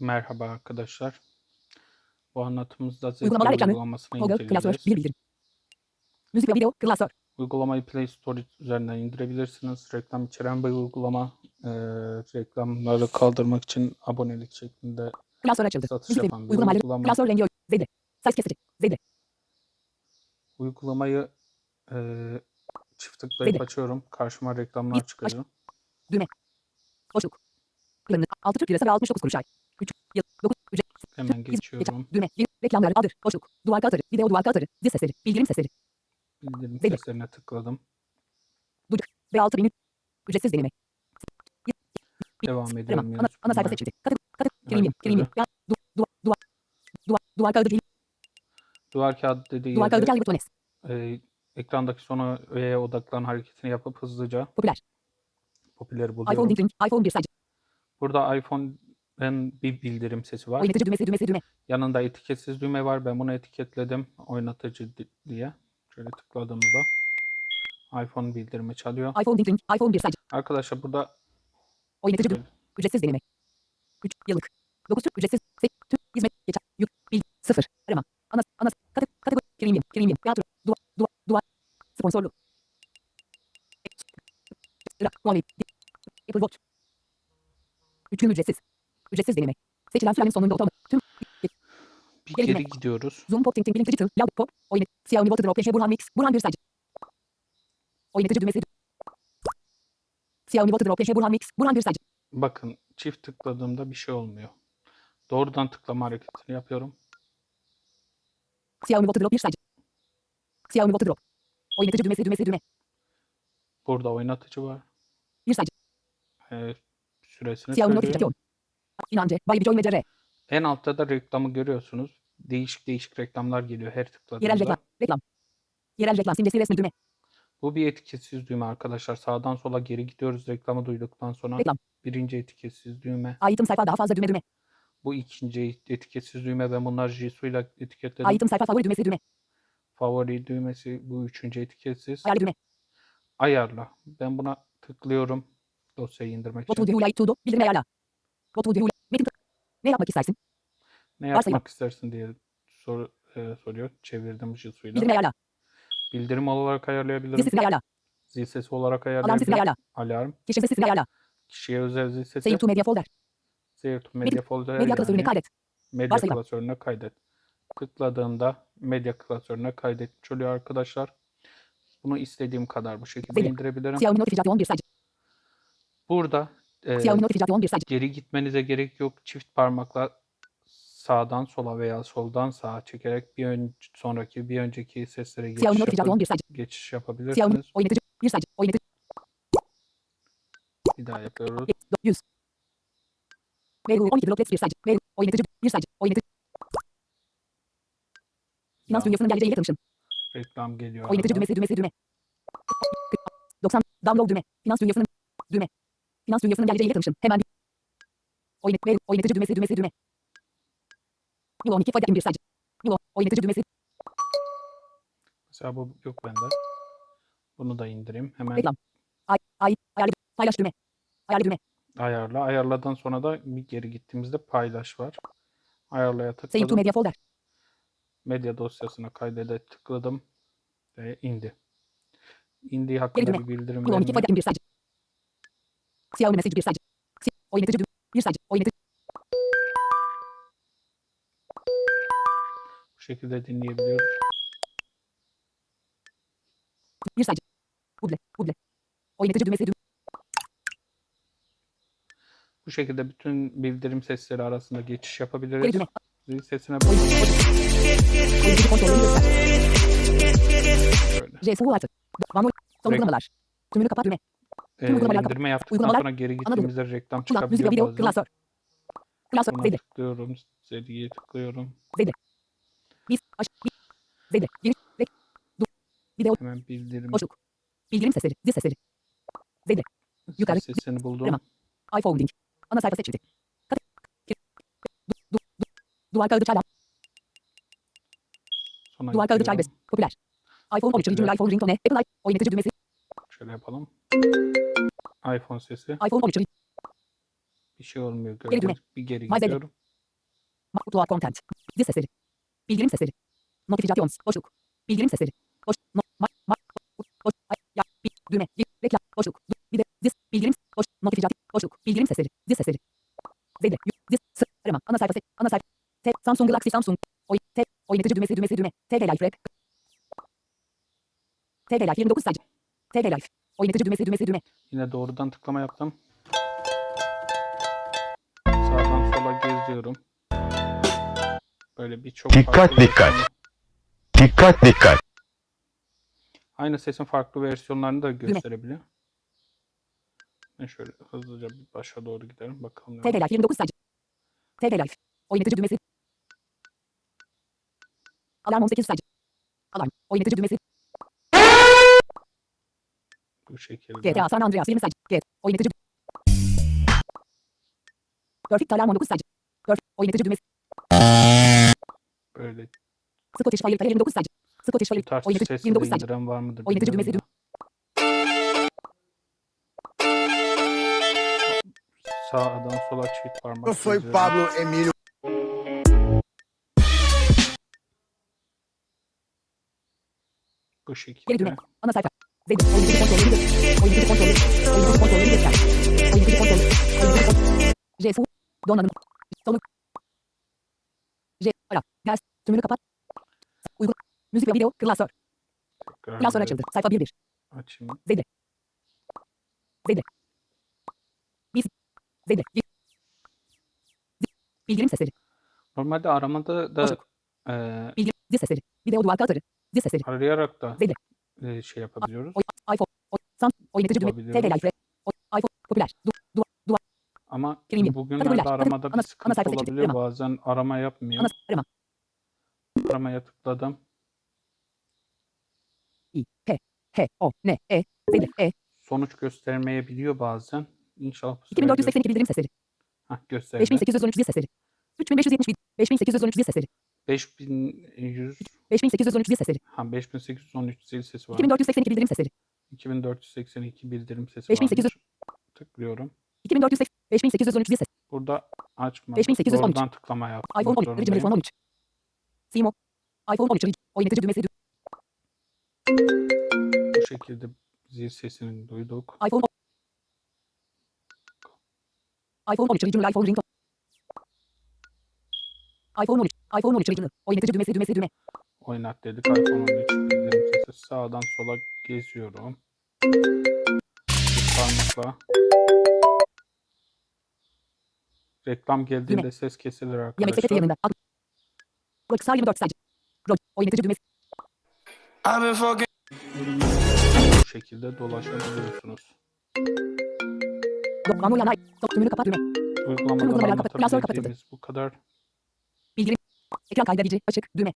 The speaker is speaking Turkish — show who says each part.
Speaker 1: Merhaba arkadaşlar. Bu anlatımızda Zepler
Speaker 2: Uygulamalar ekranı.
Speaker 1: uygulamasını
Speaker 2: Google klasör
Speaker 1: inceleyeceğiz.
Speaker 2: bir bildirim. Müzik ve video klasör.
Speaker 1: Uygulamayı Play Store üzerinden indirebilirsiniz. Reklam içeren bir uygulama. Ee, reklamları kaldırmak için abonelik şeklinde
Speaker 2: Klasör açıldı.
Speaker 1: satış
Speaker 2: Müzik ve
Speaker 1: yapan bir
Speaker 2: uygulamaları.
Speaker 1: uygulama.
Speaker 2: Klasör rengi. Zeyde. Ses kesici. Zeyde.
Speaker 1: Uygulamayı e, çift tıklayıp
Speaker 2: Zeyde.
Speaker 1: açıyorum. Karşıma reklamlar
Speaker 2: Bir,
Speaker 1: çıkıyor.
Speaker 2: Boşluk. Planı. 6 Türk Lirası ve 69 kuruş ay. 3 yıl. 9 ücret.
Speaker 1: Hemen geçiyorum.
Speaker 2: Düğme. Bir, reklamlar. Adır. Boşluk. Duvar kağıtları. Video duvar kağıtları. Diz sesleri. Bildirim sesleri.
Speaker 1: Bildirim
Speaker 2: Zeyde.
Speaker 1: seslerine tıkladım.
Speaker 2: Ve 6 bin. Ücretsiz deneme.
Speaker 1: Devam ediyorum.
Speaker 2: Ana, ana sayfa seçildi. Katı. Katı. Ya, du, duvar. Duvar. Duvar. Duvar kağıdı değil.
Speaker 1: Duvar kağıdı dediği
Speaker 2: Duvar kağıdı
Speaker 1: e, ekrandaki sona öğeye odaklan hareketini yapıp hızlıca
Speaker 2: Popüler.
Speaker 1: popüleri buluyorum.
Speaker 2: iPhone link iPhone 1 sadece.
Speaker 1: Burada iPhone'ın bir bildirim sesi var.
Speaker 2: Oynatıcı düğmesi düğmesi düğme.
Speaker 1: Yanında etiketsiz düğme var. Ben bunu etiketledim. Oynatıcı di- diye. Şöyle tıkladığımızda iPhone bildirimi çalıyor.
Speaker 2: iPhone link link. iPhone 1 sadece.
Speaker 1: Arkadaşlar burada
Speaker 2: Oynatıcı düğme. Ücretsiz deneme. 3 yıllık. 9 Türk ücretsiz. 8 Türk hizmet geçer. Yük. Bil. 0. Arama. Ana. Ana. Katı. Kategori. Premium. Premium. Tiyatro. Duvar. Duvar. Duvar. Sponsorlu. Apple Watch. 3 gün ücretsiz. Ücretsiz deneme. Seçilen sürenin sonunda otomatik. Tüm.
Speaker 1: bir
Speaker 2: geri dinle.
Speaker 1: gidiyoruz.
Speaker 2: Zoom Pop Ting Ting Blink Digital. Loud Pop. Oynat. Xiaomi Water Drop Yeşe Burhan Mix. Burhan bir sadece. Oynatıcı düğmesi. Xiaomi Water Drop Yeşe Burhan Mix. Burhan bir sadece.
Speaker 1: Bakın çift tıkladığımda bir şey olmuyor. Doğrudan tıklama hareketini yapıyorum.
Speaker 2: Xiaomi Water Drop bir sadece. Xiaomi Water Drop. Oynatıcı düğmesi düğmesi düğme.
Speaker 1: Burada oynatıcı var.
Speaker 2: Bir sadece.
Speaker 1: Ee, süresini
Speaker 2: Xiaomi
Speaker 1: söylüyorum.
Speaker 2: İnancı. Bay Bicoy Mecere.
Speaker 1: En altta da reklamı görüyorsunuz. Değişik değişik reklamlar geliyor her tıkladığımda.
Speaker 2: Yerel reklam. Reklam. Yerel reklam simgesi resmi düğme.
Speaker 1: Bu bir etiketsiz düğme arkadaşlar. Sağdan sola geri gidiyoruz reklamı duyduktan sonra.
Speaker 2: Reklam.
Speaker 1: Birinci etiketsiz düğme.
Speaker 2: Item sayfa daha fazla düğme düğme.
Speaker 1: Bu ikinci etiketsiz düğme. Ben bunları Jisoo ile etiketledim.
Speaker 2: Item sayfa favori düğmesi düğme.
Speaker 1: Favori düğmesi bu üçüncü etiketsiz.
Speaker 2: Ayarlı düğme.
Speaker 1: Ayarla. Ben buna tıklıyorum. Dosyayı indirmek için.
Speaker 2: you like to do? Bildirme ayarla. You like? Metin Ne yapmak istersin?
Speaker 1: Ne
Speaker 2: varsayım.
Speaker 1: yapmak istersin diye sor, e, soruyor. Çevirdim Jisoo ile.
Speaker 2: Bildirme ayarla.
Speaker 1: Bildirim olarak
Speaker 2: Zil
Speaker 1: ayarlayabilirim.
Speaker 2: sesini ayarla.
Speaker 1: Zil sesi olarak
Speaker 2: Alarm sesini
Speaker 1: ayarlayabilirim.
Speaker 2: ayarla.
Speaker 1: Alarm.
Speaker 2: Kişi sesini ayarla.
Speaker 1: Kişiye özel zil sesi.
Speaker 2: Save to media folder.
Speaker 1: Save to Media Folder
Speaker 2: Medya klasörüne
Speaker 1: yani.
Speaker 2: kaydet.
Speaker 1: Medya
Speaker 2: Varsayılan.
Speaker 1: klasörüne kaydet. Tıkladığında medya klasörüne kaydetmiş oluyor arkadaşlar. Bunu istediğim kadar bu şekilde
Speaker 2: Zeynep,
Speaker 1: indirebilirim.
Speaker 2: Xiaomi notifikasyon bir sadece.
Speaker 1: Burada e, geri gitmenize gerek yok. Çift parmakla sağdan sola veya soldan sağa çekerek bir ön, sonraki bir önceki seslere geçiş,
Speaker 2: Xiaomi
Speaker 1: yapa-
Speaker 2: notifikasyon bir sadece.
Speaker 1: geçiş yapabilirsiniz.
Speaker 2: bir
Speaker 1: daha yapıyoruz.
Speaker 2: 100. Meru 12 droplets bir sadece. Meru oynatıcı bir sadece. Oynatıcı. Finans
Speaker 1: Ya,
Speaker 2: dünyasının geleceğiyle tanışın.
Speaker 1: reklam geliyor.
Speaker 2: Oynatıcı düğmesi düğmesi düğme. 90 download düğme. Finans dünyasının düğme. Finans dünyasının geleceğiyle tanışın. Hemen bir. Oynat, Meru oynatıcı düğmesi düğmesi düğme. Yulo 12 fayda bir sadece. Yulo oynatıcı düğmesi.
Speaker 1: Mesela bu yok bende. Bunu da indireyim. Hemen
Speaker 2: Reklam. Ay ay ayarlı paylaş düğme. Ayarlı düğme.
Speaker 1: ayarla. Ayarladan sonra da bir geri gittiğimizde paylaş var. Ayarlaya
Speaker 2: Save to
Speaker 1: tıkladım.
Speaker 2: media folder.
Speaker 1: Medya dosyasına kaydede tıkladım ve indi. İndiği hakkında bir bildirim
Speaker 2: Yulo 12
Speaker 1: vermiyor.
Speaker 2: Xiaomi mesaj bir sadece. Si- Oynatıcı düğme. Bir sadece. Oynatıcı.
Speaker 1: Bu şekilde dinleyebiliyoruz.
Speaker 2: Bir sadece. Google. Google. Oynatıcı düğmesi düğme.
Speaker 1: Bu şekilde bütün bildirim sesleri arasında geçiş yapabiliriz. Zil sesine
Speaker 2: göster.
Speaker 1: şöyle.
Speaker 2: JSU artı.
Speaker 1: Rek-
Speaker 2: uygulamalar. Tümünü kapat düğme.
Speaker 1: Ee,
Speaker 2: uygulamalar
Speaker 1: indirme yaptıktan
Speaker 2: uygulamalar-
Speaker 1: sonra geri gittiğimizde reklam
Speaker 2: müzik ve
Speaker 1: çıkabiliyor
Speaker 2: video.
Speaker 1: bazen.
Speaker 2: Klasör. Klasör.
Speaker 1: Buna
Speaker 2: Zeyde.
Speaker 1: tıklıyorum. Seriye tıklıyorum.
Speaker 2: Biz. Aş. Bir. Zeyde. Giriş. Rek. Du. Video.
Speaker 1: Hemen bildirim
Speaker 2: Boşluk. Bildirim sesleri. Zil sesleri. Zeyde. yukarı.
Speaker 1: sesini buldum.
Speaker 2: Arama. iPhone link. Ana sayfa seçildi. Du, du, du, duvar kağıdı çaylan.
Speaker 1: Sonra
Speaker 2: Duvar kağıdı çay bez. Popüler. iPhone 13. Original iPhone ringtone. Apple i- oynatıcı düğmesi.
Speaker 1: Şöyle yapalım. iPhone sesi.
Speaker 2: iPhone 13.
Speaker 1: Bir şey olmuyor
Speaker 2: Geri düğme.
Speaker 1: Bir geri
Speaker 2: Malzeme.
Speaker 1: gidiyorum.
Speaker 2: Upload content. Dizi sesleri. Bildirim sesleri. Notifications. Boşluk. Bildirim sesleri. Boş. No, ma, ma, boş. Ya, bir, düğme. Reklam. Boşluk. Bir de, diz, bildirim, boş. Notification. Boşluk. Bildirim sesleri. Dizi sesleri. Yu, Diz, sı, arama. Ana sayfası. Ana sayfa. T, Samsung Galaxy Samsung. Oy, T, oynatici düğmesi düğmesi düğme. TV Life Rap. TV Life 29 sayıcı. TV Life. Oynatici düğmesi düğmesi düğme.
Speaker 1: Yine doğrudan tıklama yaptım. Sağdan sola geziyorum. Böyle birçok
Speaker 3: Dikkat, dikkat.
Speaker 1: versiyonu-
Speaker 3: Dikkat dikkat.
Speaker 1: Aynı sesin farklı versiyonlarını da gösterebiliyor. Ben şöyle hızlıca bir başa doğru gidelim bakalım. var.
Speaker 2: Life 29 sayıcı. TV Life. Oynatici düğmesi. Alarm 18 sayıcı. Alarm. Oynatici düğmesi.
Speaker 1: Bu şekilde.
Speaker 2: GTA San Andreas 20 sayıcı. Get. Oynatici. Perfect Alarm 19 sayıcı. Perfect. Oynatici düğmesi.
Speaker 1: Böyle
Speaker 2: Scottish Fire 29 sayıcı. Scottish Fire.
Speaker 1: de
Speaker 2: 29 sayıcı.
Speaker 1: indiren var mıdır bilmiyorum
Speaker 2: düğmesi
Speaker 1: da. Sağdan sola çift parmak
Speaker 4: Eu
Speaker 1: geziyorum.
Speaker 4: Pablo Emílio.
Speaker 1: Bu
Speaker 2: Geri
Speaker 1: şekilde.
Speaker 2: düğme. Ana sayfa. Zeyde. Oyuncu göster. Oyuncu kontrolleri. Oyuncu kontrolleri göster. Oyuncu kontrolleri. Oyuncu kontrolleri. Jesu. Donanım. Soluk. J. Ara. Gaz. Tümünü kapat. Uygun. Müzik ve video. Klasör. Klasör açıldı. Sayfa 1-1.
Speaker 1: Açayım.
Speaker 2: Zeyde. Zeyde. Biz. Zi- Bildirim sesleri.
Speaker 1: Normalde aramada da eee,
Speaker 2: Bildirim. Sesleri. Video duvar. Diz sesleri.
Speaker 1: arayarak da
Speaker 2: Zeyde.
Speaker 1: Eee, şey yapabiliyoruz.
Speaker 2: İPhone. Düğme. Life. İPhone. Popüler.
Speaker 1: Ama
Speaker 2: Premium.
Speaker 1: bugünlerde aramada bir sıkıntı olabiliyor. Bazen arama yapmıyor.
Speaker 2: arama.
Speaker 1: Aramaya tıkladım.
Speaker 2: I, P, H, O, N, E, Zeyde, E,
Speaker 1: Sonuç göstermeyebiliyor bazen. İnşallah bu sefer
Speaker 2: 2482 bildirim sesleri.
Speaker 1: Hah, gösterdi.
Speaker 2: 5813 zil sesleri. 3570 5813 zil sesleri.
Speaker 1: 5100
Speaker 2: 5813 zil sesleri.
Speaker 1: ha 5813 zil sesi var.
Speaker 2: 2482 bildirim sesleri.
Speaker 1: 2482 bildirim sesi
Speaker 2: 5800
Speaker 1: varmış. Tıklıyorum.
Speaker 2: 2480 5813 zil sesleri.
Speaker 1: Burada açma.
Speaker 2: 5813.
Speaker 1: Doğrudan tıklama yapmak
Speaker 2: iPhone 13,
Speaker 1: zorundayım.
Speaker 2: Original iPhone 13. Simo. iPhone 13, Orig- oynatici düğmesi. dü-
Speaker 1: Bu şekilde zil sesini duyduk.
Speaker 2: iPhone iPhone 13, Original iPhone ringtone. iPhone 13, iPhone 13 Original. Oynatici düğmesi, düğmesi, düğme.
Speaker 1: Oynat dedik. iPhone 13 bildirim sesi. Sağdan sola geziyorum. Bir parmakla. Reklam geldiğinde ses kesilir
Speaker 2: Yemek sepeti
Speaker 1: arkadaşlar.
Speaker 2: yanında. Ad- Rockstar 24 sayıcı. Rol. Oynatici düğmesi.
Speaker 1: Bu şekilde dolaşabiliyorsunuz.
Speaker 2: Do- Anoyan ay. Stop tümünü kapat düğme.
Speaker 1: Uygulamadan
Speaker 2: Uygulamalar
Speaker 1: anlatabileceğimiz bu kadar.
Speaker 2: Bildirim. Ekran kaydedici. Açık. Düğme.